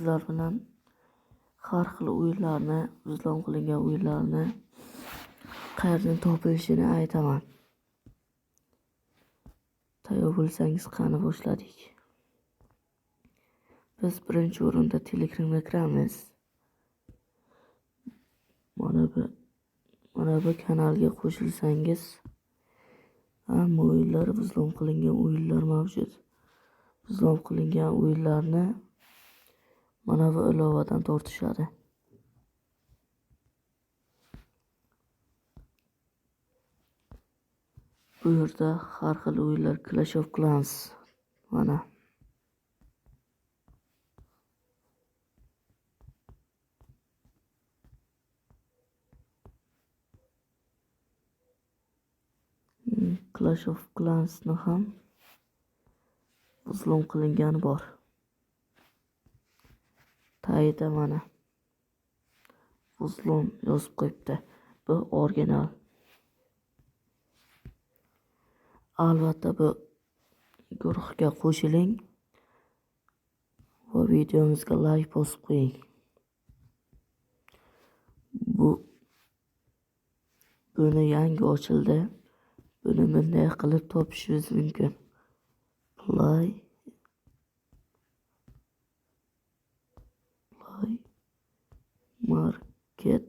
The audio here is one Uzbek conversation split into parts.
sizlar bilan har xil o'yinlarni, izlov qilingan o'yinlarni qayerdan topilishini aytaman. Tayyor bo'lsangiz qani boshladik. Biz birinchi o'rinda Telegramga kiramiz. Mana bu mana bu kanalga qo'shilsangiz hamma o'yinlar, izlov qilingan o'yinlar mavjud. Izlov qilingan o'yinlarni mana bu ilovadan tortishadi. Bu yerda har xil o'yinlar Clash of Clans mana. Hmm, Clash of Clans'ni ham izlov qilingani bor. Tagida mana uzlum yozib qo'yibdi. Bu original. Albatta bu guruhga qo'shiling va videomizga layk bosib qo'ying. Bu buni yangi ochildi. Buni bunday qilib topishingiz mumkin. Play Play Market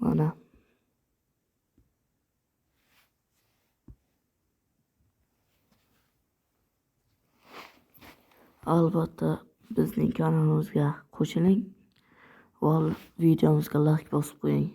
Mana. Albatta bizning kanalimizga qo'shiling va videomizga like bosib qo'ying.